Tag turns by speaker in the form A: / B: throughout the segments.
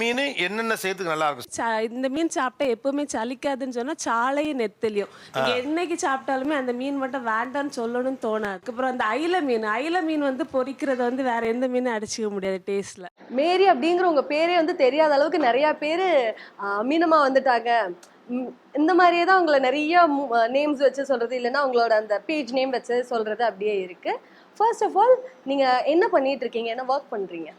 A: மீன் என்னென்ன செய்யறதுக்கு நல்லா இருக்கும்?
B: சா- இந்த மீன் சாப்பிட்டா எப்பவுமே சலிக்காதுன்னு சொன்னா சாலையும் நெத்தலியும். நீங்க என்னைக்கு சாப்பிட்டாலுமே அந்த மீன் மட்டும் வேண்டாம்னு சொல்லணும்னு தோணாது. அப்புறம் அந்த அயில மீன் அயில மீன் வந்து பொரிக்கிறத வந்து வேற எந்த மீனும் அடிச்சுக்க முடியாது டேஸ்ட்ல
C: மேரி அப்படிங்கிற உங்க பேரே வந்து தெரியாத அளவுக்கு நிறைய பேர் மீனமா வந்துட்டாங்க. ம், இந்த மாதிரியே தான் உங்களை நிறைய நேம்ஸ் வச்சு சொல்றது இல்லைன்னா உங்களோட அந்த பேஜ் நேம் வச்சு சொல்றது அப்படியே இருக்கு. ஃபர்ஸ்ட் ஆஃப் ஆல் நீங்க என்ன பண்ணிட்டு இருக்கீங்க? என்ன ஒர்க் பண்றீங்க?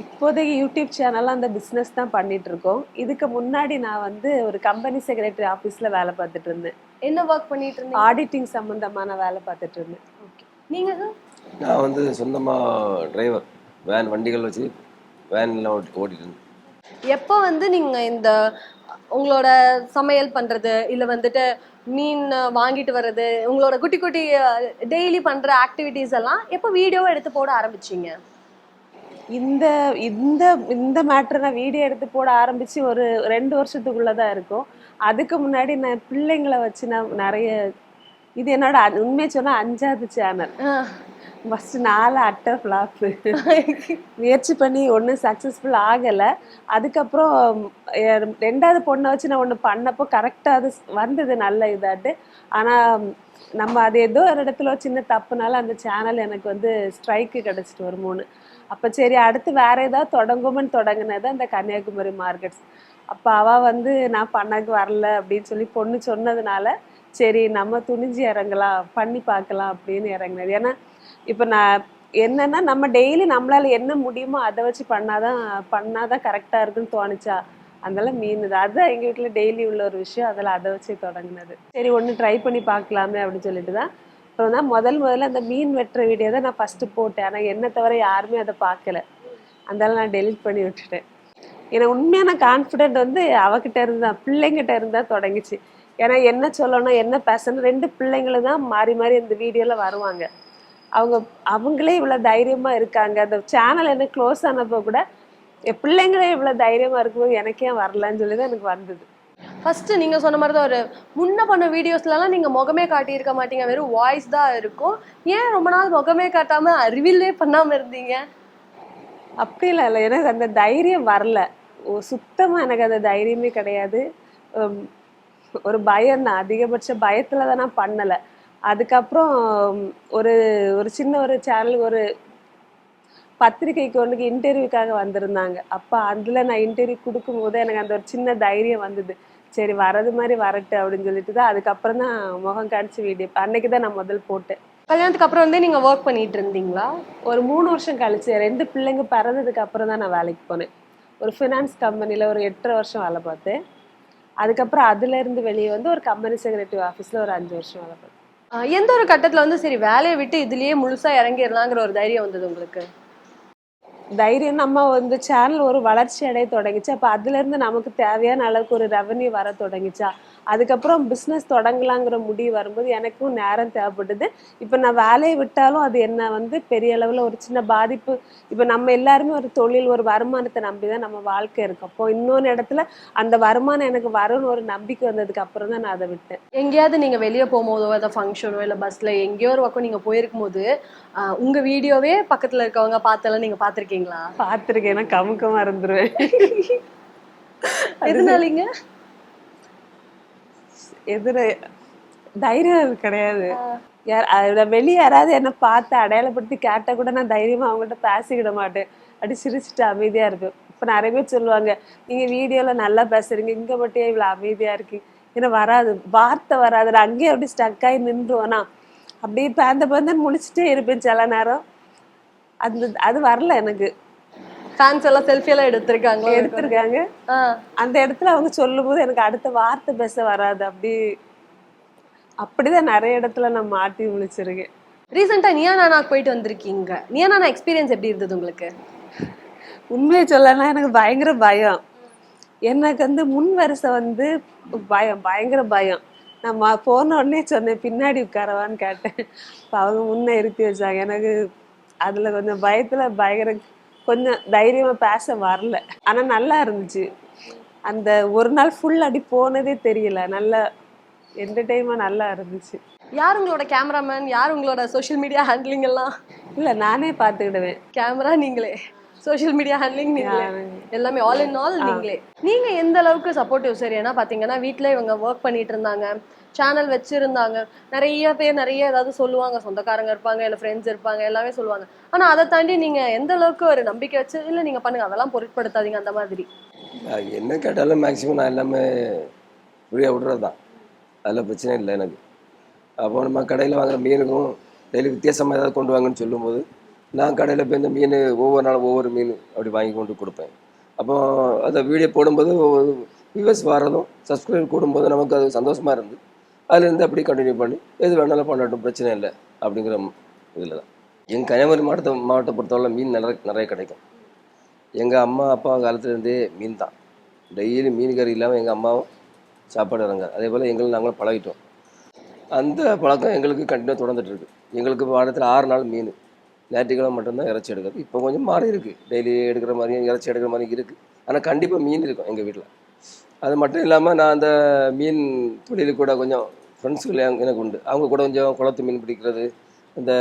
B: இப்போதைக்கு யூடியூப் சேனல்ல அந்த பிஸ்னஸ் தான் பண்ணிட்டு இருக்கோம் இதுக்கு முன்னாடி நான் வந்து ஒரு கம்பெனி செக்ரட்டரி ஆஃபீஸ்ல வேலை பார்த்துட்டு இருந்தேன்.
C: என்ன ஒர்க் பண்ணிட்டு இருந்தீங்க?
B: ஆடிட்டிங் சம்பந்தமான வேலை பார்த்துட்டு இருந்தேன்.
C: Okay. நீங்க
D: நான் வந்து சொந்தமாக டிரைவர் வேன் வண்டிகள் வச்சு ஓட்டி ஓட்டிட்டு இருந்தேன்.
C: எப்போ வந்து நீங்க இந்த உங்களோட சமையல் பண்றது இல்ல வந்துட்டு மீன் வாங்கிட்டு வர்றது உங்களோட குட்டி குட்டி டெய்லி பண்ற ஆக்டிவிட்டீஸ் எல்லாம் எப்போ வீடியோவை எடுத்து போட ஆரம்பிச்சீங்க?
B: இந்த இந்த இந்த மேட்ரு நான் வீடியோ எடுத்து போட ஆரம்பிச்சு ஒரு ரெண்டு வருஷத்துக்குள்ள தான் இருக்கும். அதுக்கு முன்னாடி நான் பிள்ளைங்களை வச்சு நான் நிறைய இது என்னோட உண்மையை சொன்னா அஞ்சாவது சேனல் ஃபர்ஸ்ட் நாலு அட்டை ஃப்ளாப்பு முயற்சி பண்ணி ஒன்றும் சக்ஸஸ்ஃபுல் ஆகலை. அதுக்கப்புறம் ரெண்டாவது பொண்ணை வச்சு நான் ஒன்று பண்ணப்போ கரெக்டாக அது வந்தது நல்ல இதாட்டு. ஆனால் நம்ம அது ஏதோ ஒரு இடத்துல ஒரு சின்ன தப்புனால அந்த சேனல் எனக்கு வந்து ஸ்ட்ரைக்கு கிடச்சிட்டு ஒரு மூணு. அப்போ சரி அடுத்து வேற ஏதாவது தொடங்குமென்னு தொடங்கினது அந்த கன்னியாகுமரி மார்க்கெட்ஸ் அப்போ அவள் வந்து நான் பண்ணக்கு வரல அப்படின்னு சொல்லி பொண்ணு சொன்னதுனால சரி நம்ம துணிஞ்சு இறங்கலாம் பண்ணி பார்க்கலாம் அப்படின்னு இறங்கினது. ஏன்னா இப்போ நான் என்னன்னா நம்ம டெய்லி நம்மளால என்ன முடியுமோ அதை வச்சு பண்ணாதான் பண்ணாதான் கரெக்டாக இருக்குன்னு தோணுச்சா? அதனால மீன் தான் அதுதான் எங்கள் வீட்டில் டெய்லி உள்ள ஒரு விஷயம். அதில் அதை வச்சு தொடங்கினது. சரி ஒன்று ட்ரை பண்ணி பார்க்கலாமே அப்படின்னு சொல்லிட்டு தான். அப்புறம் தான் முதல் முதல்ல அந்த மீன் வெட்டுற வீடியோ தான் நான் ஃபஸ்ட்டு போட்டேன். ஆனால் என்னை தவிர யாருமே அதை பார்க்கல. அதனால நான் டெலிட் பண்ணி விட்டுட்டேன். எனக்கு உண்மையான கான்ஃபிடென்ட் வந்து அவகிட்ட இருந்தால் பிள்ளைங்கிட்ட இருந்தால் தொடங்கிச்சு. ஏன்னா என்ன சொல்லணும் என்ன பேசணும் ரெண்டு பிள்ளைங்களும் தான் மாறி மாறி இந்த வீடியோவில் வருவாங்க. அவங்க அவங்களே இவ்வளோ தைரியமாக இருக்காங்க. அந்த சேனல் என்ன க்ளோஸ் ஆனப்போ கூட என் பிள்ளைங்களே இவ்வளவு தைரியமா இருக்கும்போது எனக்கே வரலன்னு சொல்லி தான் எனக்கு வந்தது.
C: ஃபர்ஸ்ட் நீங்க சொன்ன மாதிரி தான் ஒரு முன்ன பண்ண வீடியோஸ்லலாம் நீங்க முகமே காட்டியிருக்க மாட்டீங்க. வெறும் வாய்ஸ் தான் இருக்கும். ஏன் ரொம்ப நாள் முகமே காட்டாம ரிவீலே பண்ணாம இருந்தீங்க?
B: அப்படிலாம் இல்லை. எனக்கு அந்த தைரியம் வரல. ஓ, சுத்தமா எனக்கு அந்த தைரியமே கிடையாது. ஒரு பயம் தான். அதிகபட்ச பயத்துல தான் நான் பண்ணலை. அதுக்கப்புறம் ஒரு ஒரு சின்ன ஒரு சேனல் ஒரு பத்திரிக்கைக்கு ஒன்றுக்கு இன்டர்வியூக்காக வந்திருந்தாங்க. அப்போ அதில் நான் இன்டர்வியூ கொடுக்கும்போது எனக்கு அந்த ஒரு சின்ன தைரியம் வந்தது. சரி வரது மாதிரி வரட்டு அப்படின்னு சொல்லிட்டு தான் அதுக்கப்புறம் தான் முகம் காணிச்சு வீடியோ அன்னைக்கு தான் நான் முதல் போட்டேன்.
C: கல்யாணத்துக்கு அப்புறம் வந்து நீங்க ஒர்க் பண்ணிட்டு இருந்தீங்களா?
B: ஒரு மூணு வருஷம் கழிச்சு ரெண்டு பிள்ளைங்க பிறந்ததுக்கு அப்புறம் தான் நான் வேலைக்கு போனேன். ஒரு ஃபினான்ஸ் கம்பெனியில் ஒரு எட்டரை வருஷம் வேலை பார்த்தேன். அதுக்கப்புறம் அதுல இருந்து வெளியே வந்து ஒரு கம்பெனி செக்ரட்டரி ஆஃபீஸில் ஒரு அஞ்சு வருஷம் வேலை பார்த்தேன்.
C: எந்த ஒரு கட்டத்துல வந்து சரி வேலையை விட்டு இதுலயே முழுசா இறங்கிடலாங்கிற ஒரு தைரியம் வந்தது உங்களுக்கு?
B: தைரியம் நம்ம வந்து சேனல் ஒரு வளர்ச்சி அடைய தொடங்கிச்சு. அப்போ அதுலேருந்து நமக்கு தேவையான அளவுக்கு ஒரு ரெவன்யூ வர தொடங்கிச்சா? அதுக்கப்புறம் பிஸ்னஸ் தொடங்கலாங்கிற முடிவு வரும்போது எனக்கும் நேரம் தேவைப்பட்டது. இப்போ நான் வேலையை விட்டாலும் அது என்ன வந்து பெரிய அளவில் ஒரு சின்ன பாதிப்பு. இப்போ நம்ம எல்லாருமே ஒரு தொழில் ஒரு வருமானத்தை நம்பி தான் நம்ம வாழ்க்கை இருக்கு. அப்போ இன்னொரு இடத்துல அந்த வருமானம் எனக்கு வரும்னு ஒரு நம்பிக்கை வந்ததுக்கு அப்புறம் தான் நான் அதை விட்டேன்.
C: எங்கேயாவது நீங்க வெளியே போகும்போதோ ஏதாவது ஃபங்க்ஷனோ இல்ல பஸ்ல எங்கேயோ ஒரு பக்கம் நீங்க போயிருக்கும் போது ஆஹ் உங்க வீடியோவே பக்கத்துல இருக்கவங்க பார்த்தெல்லாம் நீங்க பாத்திருக்கீங்களா
B: பார்த்துருக்கேன். ஏன்னா கமுக்கமா இருந்துருவேன்.
C: எதுனாலீங்க?
B: எதிர தைரியம் கிடையாது. யார் வெளியே யாராவது என்னை பார்த்து அடையாளப்படுத்தி கேட்டால் கூட நான் தைரியமாக அவங்கள்ட்ட பேசிக்கிட மாட்டேன். அப்படி சிரிச்சுட்டு அமைதியாக இருப்பேன். இப்போ நிறைய பேர் சொல்லுவாங்க நீங்கள் வீடியோவில் நல்லா பேசுறீங்க இங்கே மட்டும் இவ்வளோ அமைதியாக இருக்கு ஏன்னா வராது வார்த்தை வராது நான் அங்கேயே அப்படி ஸ்டக் ஆகி நின்றுவேனா? அப்படியே பேந்த பேந்தன் முழிச்சிட்டே இருப்பேன் சில நேரம். அந்த அது வரல எனக்கு.
C: ஃபேன்ஸ் எல்லாம் செல்ஃபி எல்லாம்
B: எடுத்திருக்காங்க.
C: ஆஹ்
B: அந்த இடத்துல அவங்க சொல்லும்போது எனக்கு அடுத்த வார்த்தை பேச வராது. அப்படி அப்படிதான் நிறைய இடத்துல நான் மாட்டி முழிச்சிருக்கேன்.
C: ரீசெண்டா நியா நானாக்கு போயிட்டு வந்திருக்கீங்க. நியா நானா எக்ஸ்பீரியன்ஸ் எப்படி இருந்தது உங்களுக்கு?
B: உண்மையை சொல்லனா எனக்கு பயங்கர பயம். எனக்கு வந்து முன் வரிசை வந்து பயம் பயங்கர பயம். நான் போன உடனே சொன்னேன் பின்னாடி உட்காரவான்னு கேட்டேன். அப்ப அவங்க முன்ன இருத்தி வச்சாங்க. எனக்கு அதுல கொஞ்சம் பயத்துல பயங்கர கொஞ்சம் தைரியமா பேச வரல. ஆனா நல்லா இருந்துச்சு. அந்த ஒரு நாள் ஃபுல் அடி போனதே தெரியல. நல்ல என்டர்டைன்மெண்ட் நல்லா இருந்துச்சு.
C: யார் உங்களோட கேமராமேன் யார் உங்களோட சோஷியல் மீடியா ஹேண்ட்லிங் எல்லாம்?
B: இல்ல நானே பார்த்துக்கிடுவேன்.
C: கேமரா நீங்களே. சோஷியல் மீடியா ஹேண்ட்லிங் நீங்களே. எல்லாமே ஆல் இன் ஆல் நீங்களே. நீங்க எந்த அளவுக்கு சப்போர்ட்டிவ் சரி ஏன்னா பாத்தீங்கன்னா வீட்ல இவங்க ஒர்க் பண்ணிட்டு இருந்தாங்க. சேனல் வச்சிருந்தாங்க. நிறைய பேர் நிறைய ஏதாவது சொல்லுவாங்க. சொந்தக்காரங்க இருப்பாங்க இல்லை ஃப்ரெண்ட்ஸ் இருப்பாங்க எல்லாமே சொல்லுவாங்க. ஆனா அதை தாண்டி நீங்க எந்த அளவுக்கு ஒரு நம்பிக்கை வச்சு இல்லை நீங்க பண்ணுங்க அதெல்லாம் பொருட்படுத்தாதீங்க அந்த மாதிரி.
D: என்ன கேட்டாலும் மேக்ஸிமம் நான் எல்லாமே ஃப்ரீயாக விடுறது தான் அதில் பிரச்சனை இல்லை எனக்கு. அப்போ நம்ம கடையில் வாங்குற மீனுக்கும் டெய்லி வித்தியாசமாக ஏதாவது கொண்டு வாங்கன்னு சொல்லும்போது நான் கடையில் போய் இந்த மீன் ஒவ்வொரு நாளும் ஒவ்வொரு மீன் அப்படி வாங்கி கொண்டு கொடுப்பேன். அப்போ அதை வீடியோ போடும்போது வியூவர்ஸ் வர்றதும் சப்ஸ்கிரைப் கூடும்போது நமக்கு அது சந்தோஷமாக இருந்து அதுலேருந்து அப்படி கண்டினியூ பண்ணி. எது வேணாலும் பண்ணட்டும் பிரச்சனை இல்லை அப்படிங்கிற இதில் தான். எங்கள் கன்னியாகுமரி மாவட்டத்தை மாவட்டத்தை பொறுத்தவரை மீன் நிறைய நிறைய கிடைக்கும். எங்கள் அம்மா அப்பா காலத்துலேருந்தே மீன் தான். டெய்லி மீன் கறி இல்லாமல் எங்கள் அம்மாவும் சாப்பாடு இறங்க. அதே போல் எங்களும் நாங்களும் பழகிட்டோம். அந்த பழக்கம் எங்களுக்கு கண்டினியூ தொடர்ந்துட்டு இருக்கு எங்களுக்கு வாரத்தில் ஆறு நாள் மீன். ஞாயிற்றுக்கிழமை மட்டும்தான் இறைச்சி எடுக்கிறது. இப்போ கொஞ்சம் மாறி இருக்குது டெய்லி எடுக்கிற மாதிரியும் இறைச்சி எடுக்கிற மாதிரியும் இருக்குது ஆனால் கண்டிப்பாக மீன் இருக்கும் எங்கள் வீட்டில். அது மட்டும் இல்லாமல் நான் அந்த மீன் தொழில் கூட கொஞ்சம் ஃப்ரெண்ட்ஸுகள் எனக்கு உண்டு. அவங்க கூட கொஞ்சம் குளத்து மீன் பிடிக்கிறது இந்த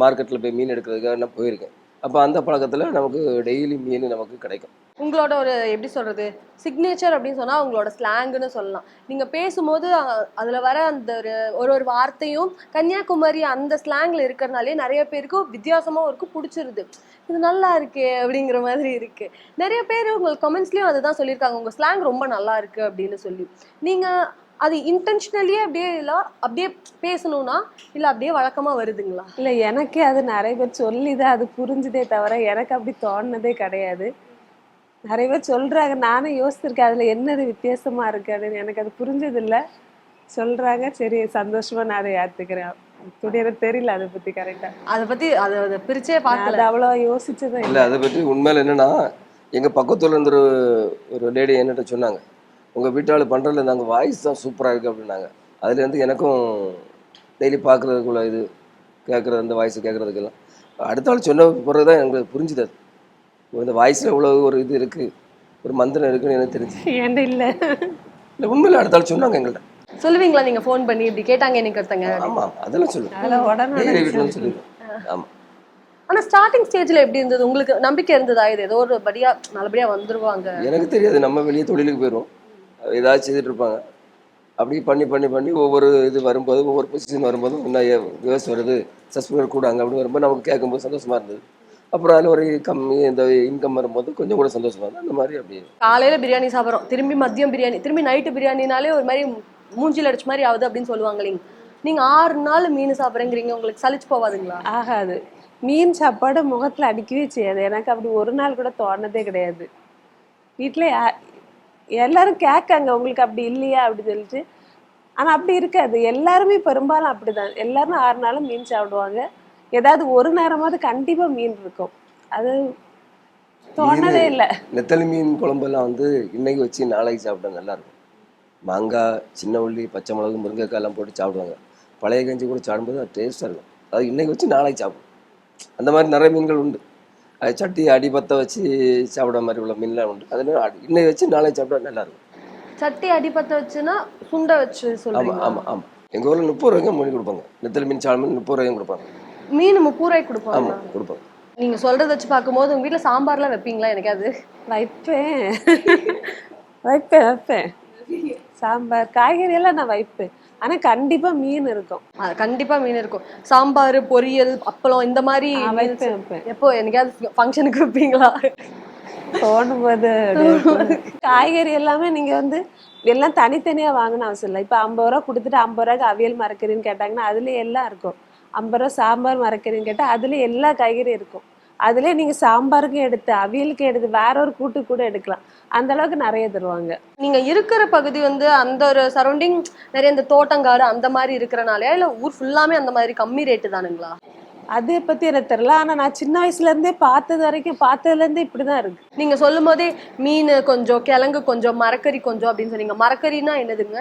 D: மார்க்கெட்டில் போய் மீன் எடுக்கிறதுக்காக நான் போயிருக்கேன். அப்போ அந்த பழக்கத்தில் நமக்கு டெய்லி மீன் நமக்கு கிடைக்கும்.
C: உங்களோட ஒரு எப்படி சொல்கிறது சிக்னேச்சர் அப்படின்னு சொன்னால் உங்களோட ஸ்லாங்குன்னு சொல்லலாம். நீங்கள் பேசும்போது அதில் வர அந்த ஒரு ஒரு ஒரு வார்த்தையும் கன்னியாகுமரி அந்த ஸ்லாங்கில் இருக்கிறனாலே நிறைய பேருக்கு வித்தியாசமாக இருக்கும் பிடிச்சிருது. இது நல்லா இருக்கே அப்படிங்கிற மாதிரி இருக்குது நிறைய பேர் உங்கள் கமெண்ட்ஸ்லேயும் அதுதான் சொல்லியிருக்காங்க. உங்கள் ஸ்லாங் ரொம்ப நல்லா இருக்குது அப்படின்னு சொல்லி. நீங்கள் அது இன்டென்ஷனலியே அப்படியே இல்ல அப்படியே பேசணும்னா இல்ல அப்படியே வழக்கமா வருதுங்களா?
B: இல்லை எனக்கே அது நிறைய பேர் சொல்லி தான் அது புரிஞ்சுதே தவிர எனக்கு அப்படி தோணுனதே கிடையாது. நிறைய பேர் சொல்றாங்க நானும் யோசிச்சிருக்கேன் அதுல என்னது வித்தியாசமா இருக்கு அப்படின்னு. எனக்கு அது புரிஞ்சதில்ல. சொல்றாங்க சரி சந்தோஷமா நான் அதை ஏத்துக்கிறேன். துணி எனக்கு தெரியல அதை பத்தி கரெக்டா
C: அதை பத்தி அதை அதை பிரிச்சே பார்க்கல.
B: அது அவ்வளோ யோசிச்சதும்
D: இல்லை
B: இல்லை.
D: அதை பற்றி உண்மையில் என்னென்னா எங்கள் பக்கத்துல இருந்து ஒரு ஒரு லேடி என்கிட்ட சொன்னாங்க. உங்கள் வீட்டாள் பண்ணுறதுல நாங்கள் வாய்ஸ் தான் சூப்பராக இருக்குது அப்படின்னாங்க. அதுலேருந்து எனக்கும் டெய்லி பார்க்குறதுக்குள்ள இது கேட்குறது அந்த வாய்ஸ் கேட்குறதுக்கெல்லாம் அடுத்த ஆள் சொன்ன பிறகு தான் எனக்கு புரிஞ்சுது இந்த வாய்ஸில் இவ்வளோ ஒரு இது இருக்குது ஒரு மந்திரம் இருக்குன்னு எனக்கு தெரிஞ்சு.
B: ஏன்டா இல்லை?
D: இல்லை உண்மையில் அடுத்த ஆள் சொன்னாங்க எங்கள்கிட்ட
C: சொல்லுவீங்களா நீங்க ஃபோன் பண்ணி இப்படி கேட்டாங்க எனக்கு ஒருத்தங்க
D: ஆமாம் அதெல்லாம் சொல்லுவேன்
B: அதில் உடனே
D: வீட்டில் சொல்லிடுவேன் ஆமாம்
C: ஆனா ஸ்டார்டிங் ஸ்டேஜ்ல எப்படி இருந்தது? உங்களுக்கு நம்பிக்கை இருந்ததா இது? ஏதோ ஒரு படியா நல்லபடியா வந்துருவாங்க.
D: எனக்கு தெரியாது நம்ம வெளியே தொழிலுக்கு போயிடுவோம் ஏதாச்சும் செய்துட்டு இருப்பாங்க அப்படி பண்ணி பண்ணி பண்ணி ஒவ்வொரு இது வரும்போது ஒவ்வொரு பொசிஷன் வரும்போதும் இன்னும் விவஸ் வருது சஸ்பெண்ட் கூடாங்க அப்படின்னு வரும்போது நமக்கு கேட்கும்போது சந்தோஷமா இருந்தது. அப்புறம் அதில் ஒரு கம்மி இந்த இன்கம் வரும்போது கொஞ்சம் கூட சந்தோஷமா இருந்தது. அந்த மாதிரி அப்படி
C: காலையில பிரியாணி சாப்பிடுறோம். திரும்பி மதியம் பிரியாணி திரும்பி நைட்டு பிரியாணினாலே ஒரு மாதிரி மூஞ்சில அடிச்ச மாதிரி ஆகுது அப்படின்னு சொல்லுவாங்க இல்லைங்க. நீங்க ஆறு நாள் மீன் சாப்பிடுறேங்கிறீங்க உங்களுக்கு சலிச்சு போவாதுங்களா?
B: ஆகாது. மீன் சாப்பாடு முகத்துல அடிக்கவே செய்யாது. எனக்கு அப்படி ஒரு நாள் கூட தோணுனதே கிடையாது. வீட்டில் எல்லாரும் கேட்காங்க உங்களுக்கு அப்படி இல்லையா? அப்படி சொல்லிட்டு. ஆனா அப்படி இருக்காது. எல்லாருமே பெரும்பாலும் அப்படிதான். எல்லாரும் ஆறு நாளும் மீன் சாப்பிடுவாங்க. ஏதாவது ஒரு நேரமாவது கண்டிப்பா மீன் இருக்கும். அது தோணதே இல்லை.
D: நெத்தலி மீன் குழம்பெல்லாம் வந்து இன்னைக்கு வச்சு நாளைக்கு சாப்பிட்டா நல்லா இருக்கும். மாங்காய் சின்ன உள்ளி பச்சை மிளகு முருங்கைக்காய் எல்லாம் போட்டு சாப்பிடுவாங்க. பழைய கஞ்சி கூட சாப்பிடும்போது அது டேஸ்ட்டாக இருக்கும். அது இன்னைக்கு வச்சு நாளைக்கு சாப்பிடும். அந்த மாதிரி நிறைய மீன்கள் உண்டு. அது சட்டி அடி பற்ற வச்சு சாப்பிட்ற மாதிரி உள்ள மீன்லாம் உண்டு. அதனால அடி- இன்னைக்கு வச்சு நாளைக்கு சாப்பிட்டா நல்லா இருக்கும்
C: சட்டி அடிப்பத்த வச்சுன்னா சுண்ட வச்சு
D: ஆமாம்
C: சொல்றீங்க
D: ஆமாம் ஆமாம் எங்கள் ஊரில் முப்பது ரூபாய்க்கு மொழி கொடுப்பாங்க. நெத்தலி மீன் சால் மீன் முப்பது ரூபாய்க்கும் கொடுப்பாங்க.
C: மீன் முப்பது ரூபாய்க்கு கொடுப்பாங்க
D: ஆமாம் கொடுப்பாங்க.
C: நீங்க சொல்றத வச்சு பார்க்கும்போது உங்க வீட்ல சாம்பார்லாம் வைப்பீங்களா எனக்கு அது
B: வைப்பேன். வைப்பேன் வைப்பேன். சாம்பார் காய்கறி எல்லாம் நான் வைப்பேன். ஆனா கண்டிப்பா மீன் இருக்கும்.
C: கண்டிப்பா மீன் இருக்கும். சாம்பார் பொரியல் அப்பளம் இந்த மாதிரி எப்போ என்னைக்காவது ஃபங்க்ஷனுக்கு வைப்பீங்களா?
B: தோணும்போது காய்கறி எல்லாமே நீங்க வந்து எல்லாம் தனித்தனியா வாங்கணும் அவசியம் இல்லை. இப்ப ஐம்பது ரூபா கொடுத்துட்டு ஐம்பது ரூபாய்க்கு அவியல் மரக்கறின்னு கேட்டாங்கன்னா அதுல எல்லாம் இருக்கும். ஐம்பது ரூபா சாம்பார் மரக்கறின்னு கேட்டா அதுல எல்லா காய்கறியும் இருக்கும். அதுல நீங்க சாம்பாருக்கும் எடுத்து அவியலுக்கும் எடுத்து வேற ஒரு கூட்டு கூட எடுக்கலாம். அந்த அளவுக்கு நிறைய தருவாங்க.
C: நீங்க இருக்கிற பகுதி வந்து அந்த ஒரு சரௌண்டிங் நிறைய இந்த தோட்டங்காடு அந்த மாதிரி இருக்கிறனாலயா? இல்ல ஊர் ஃபுல்லாமே அந்த மாதிரி கம்மி ரேட்டு தானுங்களா?
B: அதை பத்தி எனக்கு தெரியல. ஆனா நான் சின்ன வயசுல இருந்தே பார்த்தது வரைக்கும் பார்த்ததுல இருந்தே இப்படிதான் இருக்கு.
C: நீங்க சொல்லும் போதே மீன் கொஞ்சம் கிழங்கு கொஞ்சம் மரக்கறி கொஞ்சம் அப்படின்னு சொன்னீங்க. மரக்கறினா என்னதுங்க?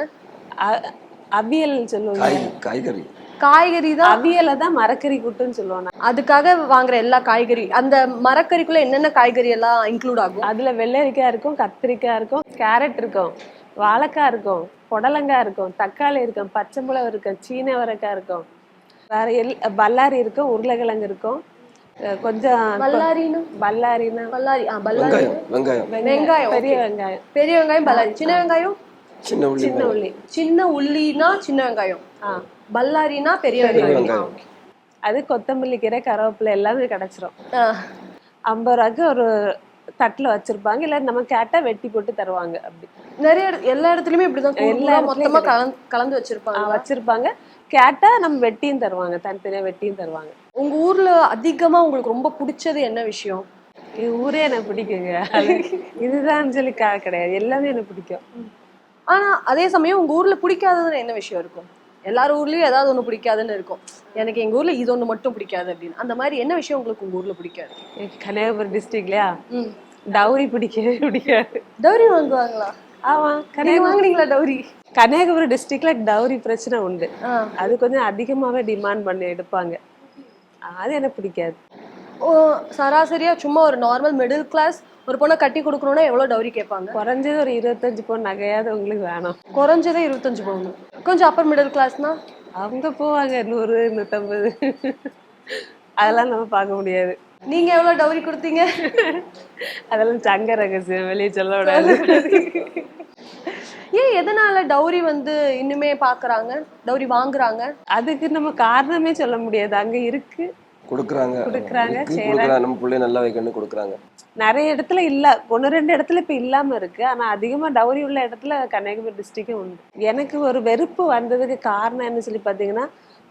B: அவியல் சொல்லுவாங்க.
D: காய் காய்கறி.
C: காய்கறி தான்
B: அவியலை தான் மரக்கறி கூட்டுன்னு சொல்லுவாங்க.
C: அதுக்காக வாங்குற எல்லா காய்கறி அந்த மரக்கறிக்குள்ள என்னென்ன காய்கறி எல்லாம் இன்க்ளூட் ஆகும்?
B: அதுல வெள்ளரிக்காய் இருக்கும் கத்திரிக்காய் இருக்கும் கேரட் இருக்கும் வாழைக்காய் இருக்கும் புடலங்காய் இருக்கும் தக்காளி இருக்கும் பச்சை மிளகு இருக்கும் சீன அவரைக்காய் இருக்கும். வேற எல் பல்லாரி இருக்கும் உருளைக்கிழங்கு இருக்கும். கொஞ்சம்
C: பல்லாரின்னு
B: பல்லாரின்னா
C: பல்லாரி ஆ பல்லாரி.
D: வெங்காயம்
B: பெரிய. வெங்காயம்.
C: பெரிய வெங்காயம் பல்லாரி. சின்ன வெங்காயம்?
D: சின்ன உள்ளி
B: சின்ன உள்ளி.
C: சின்ன உள்ளினா சின்ன வெங்காயம். பல்லாரினா பெரிய வெங்காயம்.
B: அது கொத்தமல்லி கீரை கருவேப்பிலை எல்லாமே கிடைச்சிரும். ஐம்பது ரூபாய்க்கு ஒரு தட்டில் வச்சிருப்பாங்க. இல்லை நம்ம கேட்டால் வெட்டி போட்டு தருவாங்க. அப்படி.
C: நிறைய எல்லா இடத்துலயுமே இப்படிதான்.
B: எல்லா
C: கூழா
B: இடத்துலயும்
C: மொத்தமா
B: கிடைக்கும்.
C: கலந்து கலந்து வச்சிருப்பாங்க.
B: வச்சிருப்பாங்க. கேட்டா நம்ம வெட்டியும் தருவாங்க. தனித்தனியா வெட்டியும் தருவாங்க.
C: உங்க ஊர்ல அதிகமா உங்களுக்கு ரொம்ப பிடிச்சது என்ன விஷயம்?
B: இது ஊரே எனக்கு பிடிக்குங்க. இதுதான் சொல்லி கா- கிடையாது. எல்லாமே எனக்கு பிடிக்கும்.
C: ஆனா அதே சமயம் உங்க ஊர்ல பிடிக்காததுன்னு என்ன விஷயம் இருக்கும்? எல்லார் ஊர்லயும் ஏதாவது ஒண்ணு பிடிக்காதுன்னு இருக்கும். எனக்கு எங்க ஊர்ல இது ஒண்ணு மட்டும் பிடிக்காது அப்படின்னு. அந்த மாதிரி என்ன விஷயம் உங்களுக்கு உங்க ஊர்ல பிடிக்காது?
B: கன்னியாகுமரி டிஸ்ட்ரிக்ட்லயா. டவுரி பிடிக்கவே பிடிக்காது.
C: டௌரி வாங்குவாங்களா?
B: ஆமா
C: நீங்க
B: கன்னியாகுமரி
C: வாங்குனீங்களா டௌரி?
B: கன்னியாகுமரி டிஸ்ட்ரிக்ட்ல டவுரி பிரச்சனை உண்டு. அது கொஞ்சம் அதிகமாவே டிமாண்ட் பண்ணி எடுப்பாங்க. அது எனக்கு பிடிக்காது.
C: ஓ சராசரியா சும்மா ஒரு நார்மல் மிடில் கிளாஸ் ஒரு பொண்ணை கட்டி கொடுக்கணும்னா எவ்வளவு டௌரி கேட்பாங்க?
B: குறைஞ்சது ஒரு இருபத்தஞ்சு பவுன் நகையாவது உங்களுக்கு வேணும்.
C: குறைஞ்சதே இருபத்தஞ்சு பவுன். கொஞ்சம் அப்பர் மிடில் கிளாஸ்னா
B: அவங்க போவாங்க நூறு நூற்றம்பது அதெல்லாம் நம்ம பார்க்க முடியாது.
C: நீங்க எவ்வளவு டௌரி கொடுத்தீங்க?
B: அதெல்லாம் சங்க ரகசியம் வெளியே சொல்ல விடாது.
C: ஏன் எதனால டௌரி வந்து இன்னுமே பாக்குறாங்க டௌரி வாங்குறாங்க?
B: அதுக்கு நம்ம காரணமே சொல்ல முடியாது. அங்க இருக்கு
D: கொடுக்குறாங்க.
B: கொடுக்குறாங்க,
D: நம்ம பிள்ளைய நல்லா வைக்கணும்னு கொடுக்குறாங்க.
B: நிறைய இடத்துல இல்ல ஒன்று ரெண்டு இடத்துல இப்ப இல்லாம இருக்கு. ஆனா அதிகமா டவுரி உள்ள இடத்துல கன்னியாகுமரி டிஸ்ட்ரிக்டும் உண்டு. எனக்கு ஒரு வெறுப்பு வந்ததுக்கு காரணம் என்ன சொல்லி பார்த்தீங்கன்னா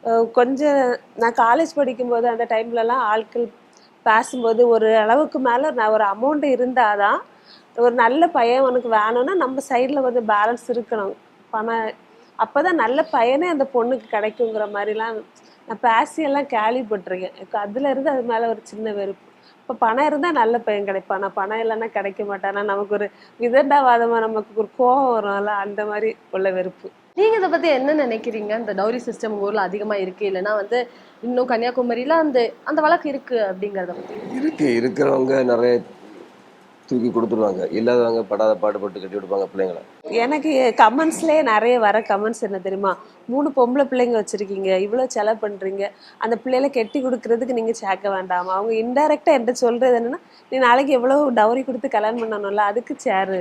B: அஹ் கொஞ்சம் நான் காலேஜ் படிக்கும்போது அந்த டைம்லலாம் ஆட்கள் பேசும்போது ஒரு அளவுக்கு மேல நான் ஒரு அமௌண்ட் இருந்தாதான் ஒரு நல்ல பையன் உனக்கு வேணும்னா நம்ம சைடில் கொஞ்சம் பேலன்ஸ் இருக்கணும். பணம் அப்பதான் நல்ல பையனே அந்த பொண்ணுக்கு கிடைக்குங்கிற மாதிரிலாம் நான் பேசி எல்லாம் கேள்விப்பட்டிருக்கேன். எனக்கு அதுல இருந்து அது மேல ஒரு சின்ன வெறுப்பு. இப்போ பணம் இருந்தால் நல்ல பையன் கிடைப்பானா. பணம் இல்லைன்னா கிடைக்க மாட்டானா. நமக்கு ஒரு விதண்டாவாதமாக நமக்கு ஒரு கோவம் வரும்ல அந்த மாதிரி உள்ள வெறுப்பு.
C: நீங்க இதை பத்தி என்ன நினைக்கிறீங்க? இந்த டௌரி சிஸ்டம் ஊர்ல அதிகமா இருக்கு. இல்லைன்னா வந்து இன்னும் கன்னியாகுமரியில அந்த அந்த வழக்கு இருக்கு அப்படிங்கறத பத்தி.
D: இருக்கு. இருக்கிறவங்க நிறைய தூக்கி கொடுத்துருவாங்க. இல்லாதவங்க படாத பாடுபட்டு கட்டி கொடுப்பாங்க பிள்ளைங்களை.
B: எனக்கு கமெண்ட்ஸ்லேயே நிறைய வர கமெண்ட்ஸ் என்ன தெரியுமா? மூணு பொம்பளை பிள்ளைங்க வச்சிருக்கீங்க. இவ்வளோ செலவு பண்ணுறீங்க அந்த பிள்ளைகளை கெட்டி கொடுக்கறதுக்கு நீங்கள் சேர்க்க வேண்டாமா? அவங்க இன்டெரக்டாக என்கிட்ட சொல்கிறது என்னன்னா நீ நாளைக்கு எவ்வளோ டவுரி கொடுத்து கல்யாணம் பண்ணணும்ல அதுக்கு சேரு.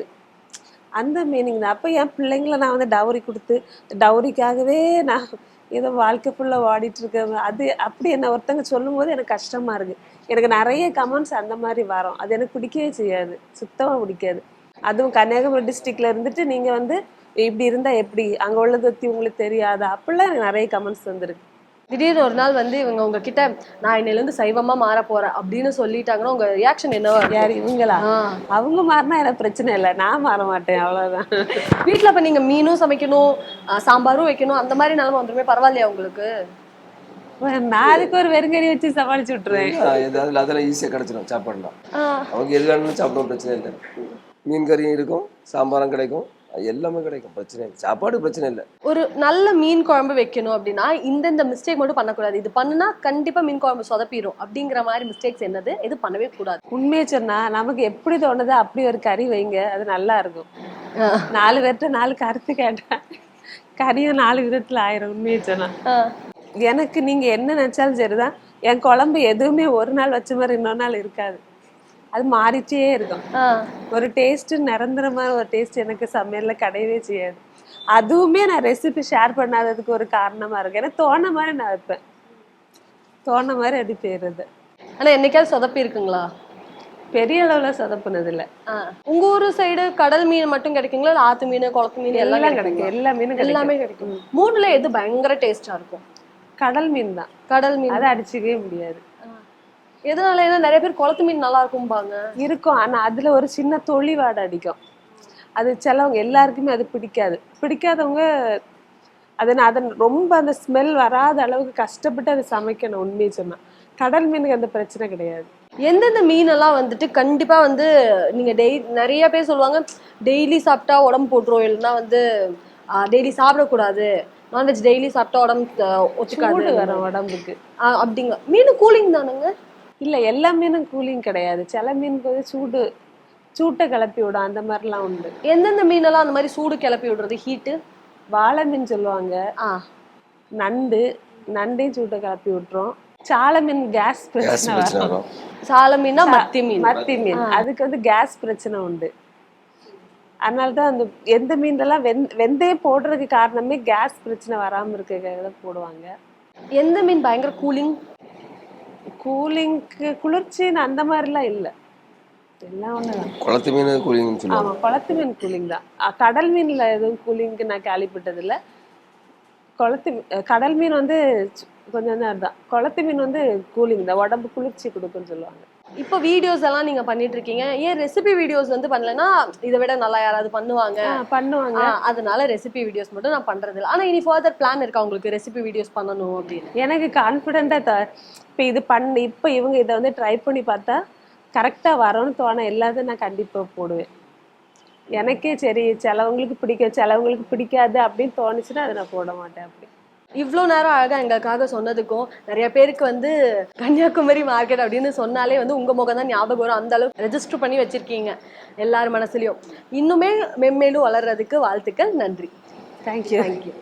B: அந்த மீனிங் தான். அப்போ என் பிள்ளைங்களை நான் வந்து டவுரி கொடுத்து டவுரிக்காகவே நான் ஏதோ வாழ்க்கை ஃபுல்லாக ஓடிட்டு இருக்காங்க அது அப்படி என்ன ஒருத்தங்க சொல்லும்போது எனக்கு கஷ்டமா இருக்கு. எனக்கு நிறைய கமெண்ட்ஸ் அந்த மாதிரி வரும். அது எனக்கு பிடிக்கவே செய்யாது. சுத்தமாக பிடிக்காது. அதுவும் கன்னியாகுமரி டிஸ்ட்ரிக்ட்ல இருந்துட்டு நீங்க வந்து இப்படி இருந்தா எப்படி? அங்க உள்ளதை பத்தி உங்களுக்கு தெரியாதா? அப்படிலாம் எனக்கு நிறைய கமெண்ட்ஸ் வந்திருக்கு.
C: திடீர்னு ஒரு நாள் வந்து இவங்க உங்ககிட்ட நான் இன்னையில இருந்து சைவமா மாற போறேன் அப்படின்னு சொல்லிட்டாங்கன்னா உங்க ரியாக்ஷன் என்னவா?
B: யார் இவங்களா. அவங்க மாறினா எனக்கு பிரச்சனை இல்லை. நான் மாற மாட்டேன் அவ்வளவுதான்.
C: வீட்ல அப்ப நீங்க மீனும் சமைக்கணும் சாம்பாரும் வைக்கணும் அந்த மாதிரி நிலைமை வந்துருமே பரவாயில்லையா உங்களுக்கு?
B: நான் அதுக்கு ஒரு வெறுங்கறி வச்சு சமாளிச்சு
D: ஆஹ் ஏதாவது அதெல்லாம் ஈஸியாக கிடச்சிடும் சாப்பாடுலாம். அவங்க எது வேணும்னு சாப்பிடும் பிரச்சனை இல்லை. மீன் கறியும் இருக்கும் சாம்பாரும் கிடைக்கும். எல்லாமே கிடைக்கும். பிரச்சனை இல்லை. சாப்பாடு பிரச்சனை இல்லை.
C: ஒரு நல்ல மீன் குழம்பு வைக்கணும் அப்படின்னா இந்தந்த மிஸ்டேக் மட்டும் பண்ணக்கூடாது. இது பண்ணுனா கண்டிப்பா மீன் குழம்பு சொதப்பிடும் அப்படிங்கிற மாதிரி மிஸ்டேக்ஸ் என்னது? இது பண்ணவே கூடாது.
B: உண்மையை சொன்னா நமக்கு எப்படி தோணுதோ அப்படி ஒரு கறி வைங்க. அது நல்லா இருக்கும். நாலு பேர்கிட்ட நாலு கருத்து கேட்டா கறியும் நாலு விதத்துல ஆயிரும் உண்மையை சொன்னா. எனக்கு நீங்க என்ன நினைச்சாலும் சரிதான். என் குழம்பு எதுவுமே ஒரு நாள் வச்ச மாதிரி இன்னொரு நாள் இருக்காது. அது மாறிட்டே இருக்கும். ஒரு டேஸ்ட் நிரந்தரமான ஒரு டேஸ்ட் எனக்கு சமையல்ல கிடையவே செய்யாது. அதுவுமே நான் ரெசிபி ஷேர் பண்ணாததுக்கு ஒரு காரணமா இருக்கு ஏன்னா தோண மாதிரி நான் வைப்பேன். தோண மாதிரி அப்படி போயிருது
C: ஆனா என்னைக்காவது சொதப்பி இருக்குங்களா
B: பெரிய அளவுல சொதப்புனது இல்ல.
C: உங்க ஊரு சைடு கடல் மீன் மட்டும் கிடைக்குங்களா? இல்ல ஆத்து மீன் குளத்து மீன் எல்லாம் கிடைக்கும்.
B: எல்லா மீனும்
C: எல்லாமே கிடைக்கும். மூணுல எது பயங்கர டேஸ்டா இருக்கும்?
B: கடல் மீன் தான்.
C: கடல் மீன்.
B: அதை அடிச்சுக்கவே முடியாது.
C: எதனால ஏன்னா நிறைய பேர் குளத்து மீன் நல்லா இருக்கும்பாங்க.
B: இருக்கும். ஆனா அதுல ஒரு சின்ன தொளி வாடை அடிக்கும். அது சிலவங்க எல்லாருக்குமே அது பிடிக்காது. பிடிக்காதவங்க அதை அதை ரொம்ப அந்த ஸ்மெல் வராத அளவுக்கு கஷ்டப்பட்டு அதை சமைக்கணும் உண்மையை சொன்னா. கடல் மீனுக்கு அந்த பிரச்சனை கிடையாது.
C: எந்தெந்த மீனெல்லாம் வந்துட்டு கண்டிப்பா வந்து நீங்க டெய் நிறைய பேர் சொல்லுவாங்க டெய்லி சாப்பிட்டா உடம்பு போட்டுரும். இல்லைன்னா வந்து டெய்லி சாப்பிடக்கூடாது. நான்வெஜ் டெய்லி சாப்பிட்டா உடம்பு ஒத்துக்காது.
B: வரும் உடம்புக்கு.
C: அப்படிங்க. மீன் கூலிங் தானுங்க?
B: இல்ல எல்லா மீனும் கூலிங் கிடையாது. சில மீனுக்கு வந்து சூடு சூட்டை கிளப்பி விடும். அந்த மாதிரிலாம் உண்டு.
C: எந்தெந்த மீனெல்லாம் அந்த மாதிரி சூடு கிளப்பி விடுறது? ஹீட்டு?
B: வாழை மீன் சொல்லுவாங்க.
C: ஆ.
B: நண்டு நண்டையும் சூட்டை கிளப்பி விட்டுரும். சால மீன் கேஸ் பிரச்சனை வரும்.
C: சால மீனா மத்தி மீன்.
B: மத்தி மீன். அதுக்கு வந்து கேஸ் பிரச்சனை உண்டு. அதனால தான் அந்த எந்த மீன்லாம் வெந் வெந்தயம் போடுறதுக்கு காரணமே கேஸ் பிரச்சனை வராம இருக்கிறதுக்காக தான் போடுவாங்க.
C: எந்த மீன் பயங்கர கூலிங்?
B: கூலிங்க்கு குளிர்ச்சின்னு அந்த மாதிரிலாம் இல்லை. எல்லாம் ஒண்ணுதான்
D: குளத்து மீன் கூலிங்னு சொல்லுவாங்க.
B: ஆமா குளத்து மீன் கூலிங் தான். கடல் மீன்ல எதுவும் கூலிங்க்கு நான் கேள்விப்பட்டது இல்ல குளத்து கடல் மீன் வந்து கொஞ்சம் நேரம் தான். குளத்து மீன் வந்து கூலிங் தான். உடம்பு குளிர்ச்சி கொடுக்குன்னு சொல்லுவாங்க.
C: இப்போ வீடியோஸ் எல்லாம் நீங்க பண்ணிட்டு இருக்கீங்க ஏன் ரெசிபி வீடியோஸ் வந்து பண்ணலன்னா இதை விட நல்லா யாராவது பண்ணுவாங்க?
B: பண்ணுவாங்க.
C: அதனால ரெசிபி வீடியோஸ் மட்டும் நான் பண்றது இல்லை. ஆனா இனி ஃபர்தர் பிளான் இருக்கா உங்களுக்கு ரெசிபி வீடியோஸ் பண்ணணும் அப்படின்னு?
B: எனக்கு கான்ஃபிடென்ட்டா த இப்போ இது பண்ணி இப்போ இவங்க இதை வந்து ட்ரை பண்ணி பார்த்தா கரெக்டா வரும்னு தோண எல்லாத்தையும் நான் கண்டிப்பா போடுவேன். எனக்கே சரி சிலவங்களுக்கு பிடிக்கும் சிலவங்களுக்கு பிடிக்காது அப்படின்னு தோணுச்சுன்னா அதை நான் போட மாட்டேன் அப்படி.
C: இவ்வளோ நேரம் அழகா எங்களுக்காக சொன்னதுக்கும் நிறைய பேருக்கு வந்து கன்னியாகுமரி மார்க்கெட் அப்படின்னு சொன்னாலே வந்து உங்க முகம் தான் ஞாபகம் வரும். அந்த அளவுக்கு ரெஜிஸ்டர் பண்ணி வச்சிருக்கீங்க எல்லார் மனசுலயும். இன்னுமே மென்மேலும் வளர்றதுக்கு வாழ்த்துக்கள். நன்றி.
B: Thank you
C: thank you